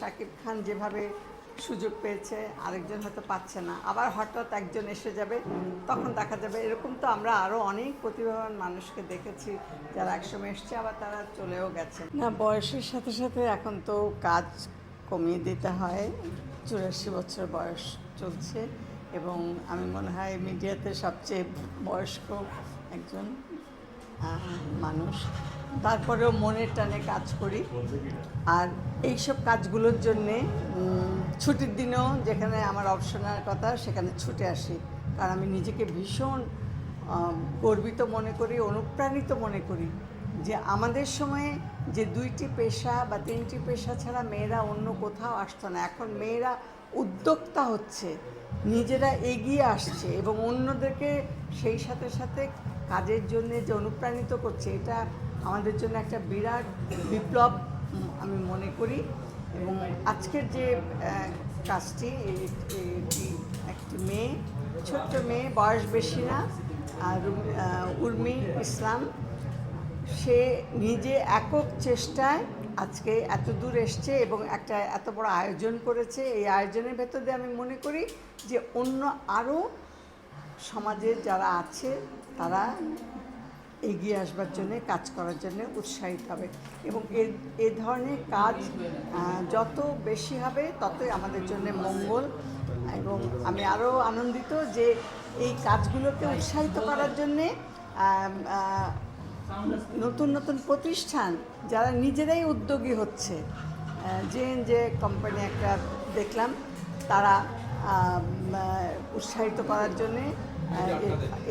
শাকিব খান যেভাবে সুযোগ পেয়েছে, আরেকজন হয়তো পাচ্ছে না। আবার হঠাৎ একজন এসে যাবে, তখন দেখা যাবে এরকম তো আমরা আরও অনেক প্রতিভাবান মানুষকে দেখেছি, যারা একসময় এসছে, আবার তারা চলেও গেছে। না, বয়সের সাথে সাথে এখন তো কাজ কমিয়ে দিতে হয়। চুরাশি বছর বয়স চলছে এবং আমি মনে হয় মিডিয়াতে সবচেয়ে বয়স্ক একজন মানুষ। তারপরেও মনের টানে কাজ করি। আর এইসব কাজগুলোর জন্যে ছুটির দিনেও যেখানে আমার অপশনের কথা সেখানে ছুটে আসি। কারণ আমি নিজেকে ভীষণ গর্বিত মনে করি অনুপ্রাণিত মনে করি যে আমাদের সময়ে যে দুইটি পেশা বা তিনটি পেশা ছাড়া মেয়েরা অন্য কোথাও আসতো না। এখন মেয়েরা উদ্যোক্তা হচ্ছে নিজেরা এগিয়ে আসছে এবং অন্যদেরকে সেই সাথে সাথে কাজের জন্য যে অনুপ্রাণিত করছে এটা আমাদের জন্য একটা বিরাট বিপ্লব আমি মনে করি। এবং আজকের যে কাজটি একটি মেয়ে, ছোট্ট মেয়ে, বয়স বেশি না উর্মি ইসলাম, সে নিজে একক চেষ্টায় আজকে এত দূর এসছে এবং একটা এত বড় আয়োজন করেছে। এই আয়োজনের ভেতর দিয়ে আমি মনে করি যে অন্য আরও সমাজের যারা আছে, তারা এগিয়ে আসবার জন্য, কাজ করার জন্য উৎসাহিত হবে। এবং এ এ ধরনের কাজ যত বেশি হবে, ততই আমাদের জন্য মঙ্গল। এবং আমি আরও আনন্দিত যে এই কাজগুলোকে উৎসাহিত করার জন্যে নতুন নতুন প্রতিষ্ঠান যারা নিজেরাই উদ্যোগী হচ্ছে। যে যে কোম্পানি একটা দেখলাম, তারা উৎসাহিত করার জন্যে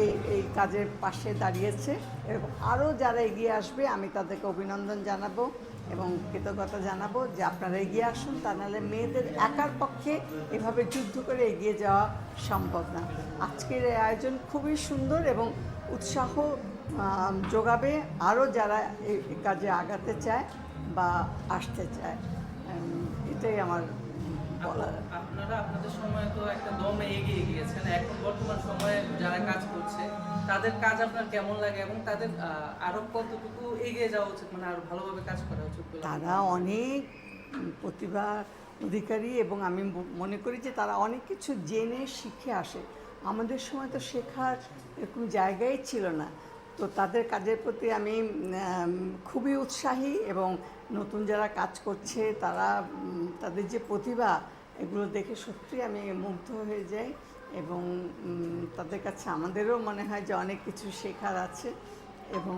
এই এই কাজের পাশে দাঁড়িয়েছে। এরকম আরও যারা এগিয়ে আসবে, আমি তাদেরকে অভিনন্দন জানাব এবং কৃতজ্ঞতা জানাব যে আপনারা এগিয়ে আসুন। তা নাহলে মেয়েদের একার পক্ষে এভাবে যুদ্ধ করে এগিয়ে যাওয়া সম্ভব না। আজকের এই আয়োজন খুবই সুন্দর এবং উৎসাহ যোগাবে আরও যারা এই কাজে আগাতে চায় বা আসতে চায়। এটাই আমার আপনারা আপনাদের সময় তো একটা দমে এগিয়ে গিয়েছেন এখন বর্তমান সময়ে যারা কাজ করছে তাদের কাজ আপনার কেমন লাগে এবং তাদের আরও কতটুকু এগিয়ে যাওয়া উচিত? মানে আরও ভালোভাবে কাজ করা উচিত তারা অনেক প্রতিভা অধিকারী এবং আমি মনে করি যে তারা অনেক কিছু জেনে শিখে আসে। আমাদের সময় তো শেখার এরকম জায়গাই ছিল না। তো তাদের কাজের প্রতি আমি খুবই উৎসাহী এবং নতুন যারা কাজ করছে তারা তাদের যে প্রতিভা, এগুলো দেখে সত্যি আমি মুগ্ধ হয়ে যাই এবং তাদের কাছে আমাদেরও মনে হয় যে অনেক কিছু শেখার আছে এবং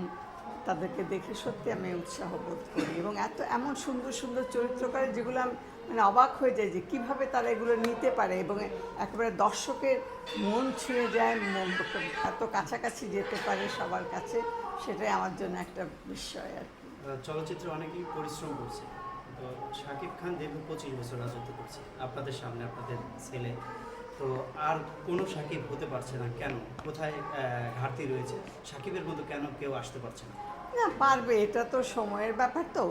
তাদেরকে দেখে সত্যি আমি উৎসাহ বোধ করি এবং এত, এমন সুন্দর সুন্দর চরিত্র করে যেগুলো মানে অবাক হয়ে যায় যে কীভাবে তারা এগুলো নিতে পারে এবং একেবারে দর্শকের মন ছুঁয়ে যায়, মন- এত কাছাকাছি যেতে পারে সবার কাছে, সেটাই আমার জন্য একটা বিষয় আর কি। চলচ্চিত্রে অনেকেই পরিশ্রম করছে। তো শাকিব খান দীর্ঘ পঁচিশ বছর রাজত্ব করছে। আপনাদের সামনে আপনাদের ছেলে তো আর কোনো সাকিব হতে পারছে না। কেন? কোথায় ঘাটতি রয়েছে? সাকিবের মতো কেন কেউ আসতে পারছে না? না, পারবে, এটা তো সময়ের ব্যাপার তো।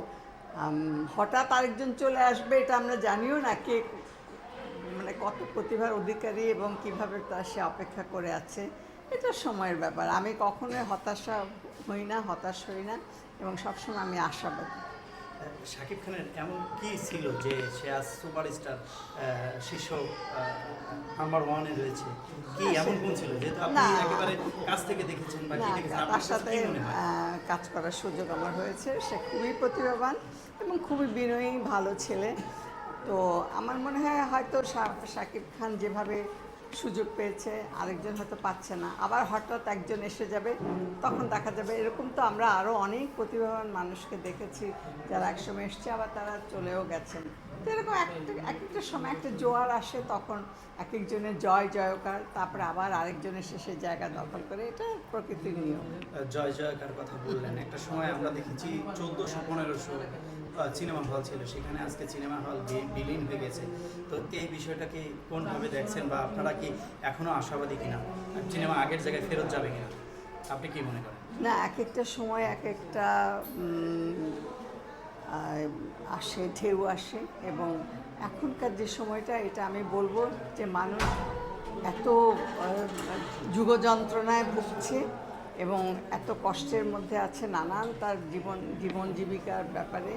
হঠাৎ আরেকজন চলে আসবে, এটা আমরা জানিও না কে মানে কত প্রতিভার অধিকারী এবং কীভাবে তার সে অপেক্ষা করে আছে। এটা সময়ের ব্যাপার। আমি কখনোই হতাশা হই না, হতাশ হই না এবং সবসময় আমি আশাবাদী। শাকিব খানের এমন কি ছিল যে সে আজ সুপারস্টার শীর্ষ নাম্বার ওয়ানে রয়েছে? কি এমন কোন ছিল? যেহেতু আপনি একেবারে কাছ থেকে দেখেছেন বা কি দেখেছেন তার সাথে কাজ করার সুযোগ আমার হয়েছে। সে খুবই প্রতিভাবান এবং খুবই বিনয়ী ভালো ছেলে। তো আমার মনে হয় হয়তো শাকিব খান যেভাবে সুযোগ পেয়েছে, আরেকজন হয়তো পাচ্ছে না। আবার হঠাৎ একজন এসে যাবে, তখন দেখা যাবে এরকম তো আমরা আরও অনেক প্রতিভাবান মানুষকে দেখেছি, যারা একসময় এসছে, আবার তারা চলেও গেছেন। তো এরকম একটা এক একটা সময়, একটা জোয়ার আসে তখন এক একজনের জয়, জয়কার, তারপরে আবার আরেকজন এসে সে জায়গা দখল করে, এটা প্রকৃতির নিয়ম। জয়, জয়কার কথা বললেন। একটা সময় আমরা দেখেছি চোদ্দোশো, পনেরোশো সিনেমা হল ছিল। সেখানে আজকে সিনেমা হল বিলীন হয়ে গেছে। তো এই বিষয়টাকে কোনভাবে দেখছেন বা আপনারা কি এখনও আশাবাদী কিনা? সিনেমা আগের জায়গায় ফেরত যাবে কিনা? আপনি কি মনে করেন? না এক একটা সময় এক একটা আসে, ঢেউ আসে এবং এখনকার যে সময়টা, এটা আমি বলব যে মানুষ এত যুগযন্ত্রণায় ভুগছে। এবং এত কষ্টের মধ্যে আছে নানান তার জীবন জীবন জীবিকার ব্যাপারে।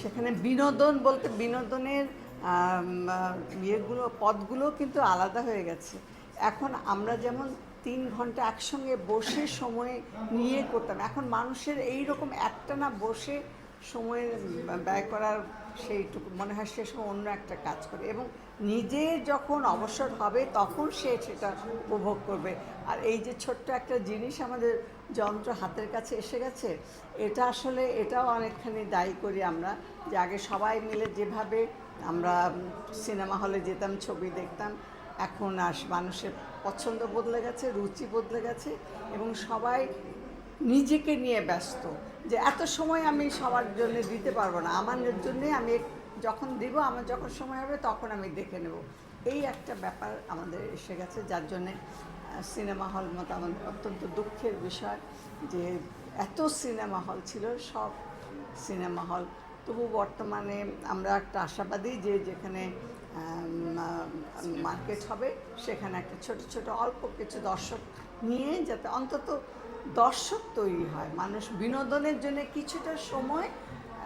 সেখানে বিনোদন বলতে বিনোদনের ইয়েগুলো পদগুলো কিন্তু আলাদা হয়ে গেছে। এখন আমরা যেমন তিন ঘণ্টা একসঙ্গে বসে সময় নিয়ে করতাম, এখন মানুষের এই রকম একটা না বসে সময় ব্যয় করার সেইটুকু, মনে হয় সে সময় অন্য একটা কাজ করে এবং নিজে যখন অবসর হবে তখন সে সেটা উপভোগ করবে। আর এই যে ছোট্ট একটা জিনিস আমাদের যন্ত্র হাতের কাছে এসে গেছে, এটা আসলে এটাও অনেকখানি দায়ী করি আমরা যে আগে সবাই মিলে যেভাবে আমরা সিনেমা হলে যেতাম, ছবি দেখতাম, এখন আর মানুষের পছন্দ বদলে গেছে, রুচি বদলে গেছে এবং সবাই নিজেকে নিয়ে ব্যস্ত, যে এত সময় আমি সবার জন্য দিতে পারব না আমার জন্যে আমি যখন দিব, আমার যখন সময় হবে তখন আমি দেখে নেব। এই একটা ব্যাপার আমাদের এসে গেছে, যার জন্যে সিনেমা হল মতো আমাদের অত্যন্ত দুঃখের বিষয় যে এত সিনেমা হল ছিল, সব সিনেমা হল। তবু বর্তমানে আমরা একটা আশাবাদী যে যেখানে মার্কেট হবে, সেখানে একটা ছোট ছোট অল্প কিছু দর্শক নিয়ে যাতে অন্তত দর্শক তৈরি হয়। মানুষ বিনোদনের জন্য কিছুটা সময়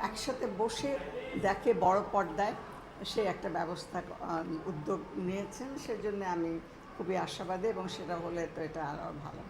একসাথে বসে দেখে, বড় পর্দায় সে একটা ব্যবস্থা উদ্যোগ নিয়েছেন। সেজন্য আমি খুবই আশাবাদী এবং সেটা হলে তো এটা আরও ভালো।